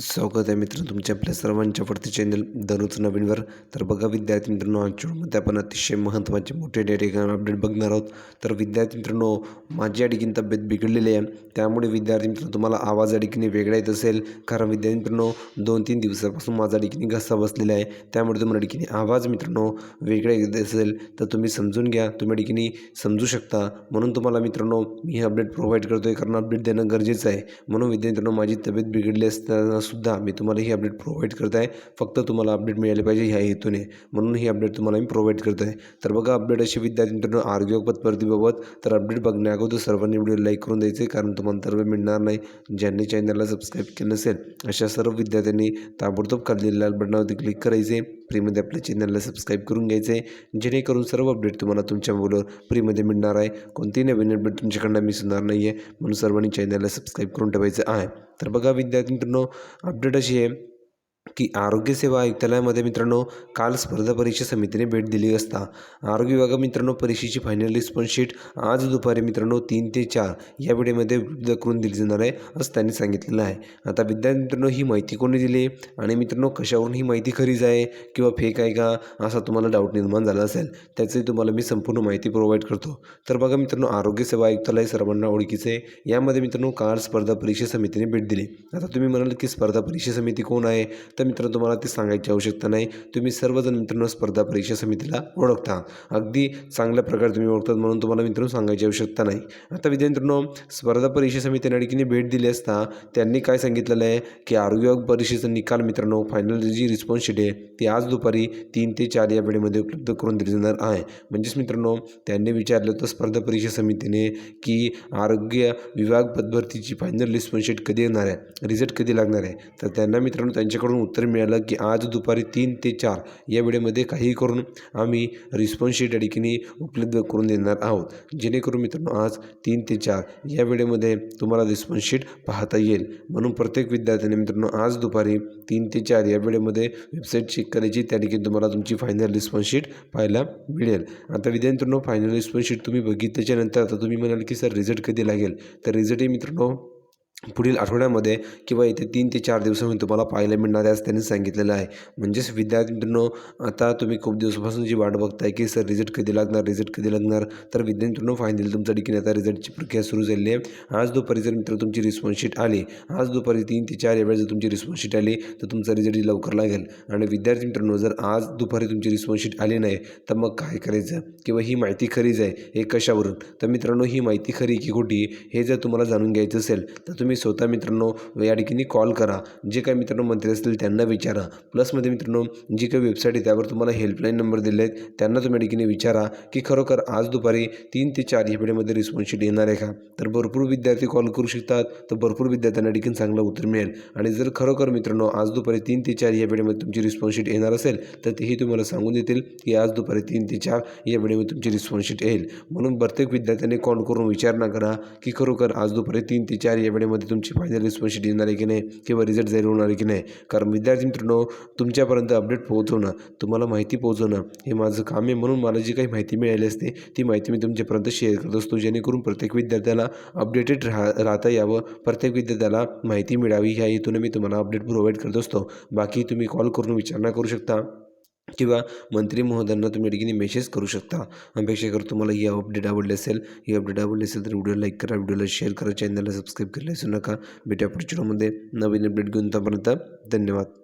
स्वागत आहे मित्र तुमच्या आपल्या सर्वांच्या आवडते चॅनल दररोज नवीनवर. तर बघा विद्यार्थी मित्रांनो आजच्या आपण अतिशय महत्त्वाचे मोठे डेटा अपडेट बघणार आहोत. तर विद्यार्थी मित्रांनो माझी अडकीन तब्येत बिघडलेली आहे. त्यामुळे विद्यार्थी मित्रांनो तुम्हाला आवाज अडकीने वेगळा येत असेल. कारण विद्यार्थी मित्रांनो दोन तीन दिवसापासून माझा अडकीने घसा बसलेला आहे. त्यामुळे तुम्हाला अडकीने आवाज मित्रांनो वेगळा येत असेल. तर तुम्ही समजून घ्या. तुम्ही अडकीने समजू शकता. म्हणून तुम्हाला मित्रांनो मी हे अपडेट प्रोव्हाइड करतो आहे कारण अपडेट देणं गरजेचं आहे. म्हणून विद्यार्थी मित्रांनो माझी तब्येत बिघडली असताना सुद्धा मी तुम्हाला ही अपडेट प्रोव्हाइड करत आहे. फक्त तुम्हाला अपडेट मिळाले पाहिजे ह्या हेतूने. म्हणून ही अपडेट तुम्हाला मी प्रोव्हाइड करत आहे. तर बघा अपडेट अशी विद्यार्थी मित्रांनो आरोग्य तर अपडेट बघण्याअगोदर सर्वांनी व्हिडिओ लाईक करून द्यायचे कारण तुम्हाला तर मिळणार नाही. ज्यांनी चॅनलला सबस्क्राईब केलं नसेल अशा सर्व विद्यार्थ्यांनी ताबडतोब खाली लाल बटनावरती क्लिक करायचे. फ्रीमध्ये आपल्या चॅनलला सबस्क्राईब करून घ्यायचे जेणेकरून सर्व अपडेट तुम्हाला तुमच्या मोबाईलवर फ्रीमध्ये मिळणार आहे. कोणतीही नवीन अपडेट तुमच्याकडनं मिस होणार नाही आहे म्हणून सर्वांनी चॅनलला सबस्क्राईब करून ठेवायचं आहे. तर बघा विद्यार्थी मित्रांनो अपडेट अशी आहे. की आरोग्य सेवा आयुक्तालयामध्ये मित्रांनो काल स्पर्धा परीक्षा समितीने भेट दिली असता. आरोग्य विभागा मित्रांनो परीक्षेची फायनल रिस्पॉन्स शीट आज दुपारी मित्रांनो तीन ते चार या वेळेमध्ये उपलब्ध करून दिली जाणार आहे असं त्यांनी सांगितलेलं आहे. आता विद्यार्थी मित्रांनो ही माहिती कोणी दिली? आणि मित्रांनो कशावरून ही माहिती खरीच आहे किंवा फेक आहे का असा तुम्हाला डाऊट निर्माण झाला असेल त्याची तुम्हाला मी संपूर्ण माहिती प्रोव्हाइड करतो. तर बघा मित्रांनो आरोग्य सेवा आयुक्तालय सर्वांना ओळखीचे. आहे यामध्ये मित्रांनो काल स्पर्धा परीक्षा समितीने भेट दिली. आता तुम्ही म्हणाल की स्पर्धा परीक्षा समिती कोण आहे? तर मित्रांनो तुम्हाला ते सांगायची आवश्यकता नाही. तुम्ही सर्वजण मित्रांनो स्पर्धा परीक्षा समितीला ओळखता. अगदी चांगल्या प्रकारे तुम्ही ओळखतात म्हणून तुम्हाला मित्रांनो सांगायची आवश्यकता नाही. आता विद्यार्थ्यांनो स्पर्धा परीक्षा समितीने अडकीने भेट दिली असता त्यांनी काय सांगितलेलं आहे की आरोग्य परीक्षेचा निकाल मित्रांनो फायनल जी रिस्पॉन्स शीट आहे ती आज दुपारी तीन ते चार या वेळेमध्ये उपलब्ध करून दिली जाणार आहे. म्हणजेच मित्रांनो त्यांनी विचारलं होतं स्पर्धा परीक्षा समितीने की आरोग्य विभाग पदभरतीची फायनल रिस्पॉन्स शीट कधी येणार आहे? रिझल्ट कधी लागणार आहे? तर त्यांना मित्रांनो त्यांच्याकडून उत्तर मिळालं की आज दुपारी तीन ते चार या वेळेमध्ये काही करून आम्ही रिस्पॉन्स शीट अडकीने उपलब्ध करून देणार आहोत. जेणेकरून मित्रांनो आज तीन ते चार या वेळेमध्ये तुम्हाला रिस्पॉन्स शीट पाहता येईल. म्हणून प्रत्येक विद्यार्थ्याने मित्रांनो आज दुपारी तीन ते चार या वेळेमध्ये वेबसाईट चेक करायची त्या ठिकाणी तुम्हाला तुमची फायनल रिस्पॉन्स शीट पाहायला मिळेल. आता विद्यार्थ्यांनो फायनल रिस्पॉन्स शीट तुम्ही बघितल्याच्यानंतर आता तुम्ही म्हणाल की सर रिझल्ट कधी लागेल? तर रिझल्टही मित्रांनो पुढील आठवड्यामध्ये किंवा येथे तीन ते चार दिवसामध्ये तुम्हाला पाहायला मिळणार आहे असं त्यांनी सांगितलेलं आहे. म्हणजेच विद्यार्थी मित्रांनो आता तुम्ही खूप दिवसापासून जी वाट बघताय की सर रिझल्ट कधी लागणार रिझल्ट कधी लागणार? तर विद्यार्थी मित्रांनो फायनल तुमच्या डिकीन आता रिझल्टची प्रक्रिया सुरू झालेली आहे. आज दुपारी जर मित्र तुमची रिस्पॉन्स शीट आली आज दुपारी तीन ते चार वेळेस जर तुमची रिस्पॉन्स शीट आली तर तुमचा रिझल्ट लवकर लागेल आणि विद्यार्थी मित्रांनो जर आज दुपारी तुमची रिस्पॉन्स शीट आली नाही तर मग काय करायचं? किंवा ही माहिती खरीच आहे हे कशावरून? तर मित्रांनो ही माहिती खरी की खोटी हे जर तुम्हाला जाणून घ्यायचं असेल तर तुम्ही तुम्ही स्वतः मित्रांनो या ठिकाणी कॉल करा. जे काही मित्रांनो मंत्री असतील त्यांना विचारा. प्लसमध्ये मित्रांनो जी काही वेबसाईट आहे त्यावर तुम्हाला हेल्पलाईन नंबर दिले आहेत त्यांना तुम्ही ठिकाणी विचारा की खरोखर आज दुपारी तीन ते चार या वेळेमध्ये रिस्पॉन्सशीट येणार आहे का? तर भरपूर विद्यार्थी कॉल करू शकतात तर भरपूर विद्यार्थ्यांना ठिकाणी चांगलं उत्तर मिळेल. आणि जर खरोखर मित्रांनो आज दुपारी तीन ते चार या वेळेमध्ये तुमची रिस्पॉन्सशीट येणार असेल तर तेही तुम्हाला सांगून देतील की आज दुपारी तीन ते चार या वेळेमध्ये तुमची रिस्पॉन्सशीट येईल. म्हणून प्रत्येक विद्यार्थ्यांनी कॉल करून विचारणा करा की खरोखर आज दुपारी तीन ते चार या वेळेमध्ये तुमची फायनल रिस्पॉन्सिटी येणार आहे की नाही? किंवा रिझल्ट जाहीर होणार आहे की नाही? कारण विद्यार्थी मित्रांनो तुमच्यापर्यंत अपडेट पोहोचवणं तुम्हाला माहिती पोहोचवणं हे माझं काम आहे म्हणून मला जी काही माहिती मिळाली असते ती माहिती मी तुमच्यापर्यंत शेअर करत असतो. जेणेकरून प्रत्येक विद्यार्थ्याला अपडेटेड राहा राहता यावं. प्रत्येक विद्यार्थ्याला माहिती मिळावी. ह्या हेतूने मी तुम्हाला अपडेट प्रोव्हाइड करत असतो. बाकी तुम्ही कॉल करून विचारणा करू शकता. किंवा मंत्री महोदयांना तुम्ही ठिकाणी मेसेज करू शकता. अपेक्षा करतो तुम्हाला ही अपडेट आवडली असेल. ही अपडेट आवडली असेल तर व्हिडिओ लाईक करा व्हिडिओला शेअर करा चॅनलला सबस्क्राईब करायला विसरू नका. भेटूया पुढच्या व्हिडिओमध्ये नवीन अपडेट घेऊन तोपर्यंत धन्यवाद.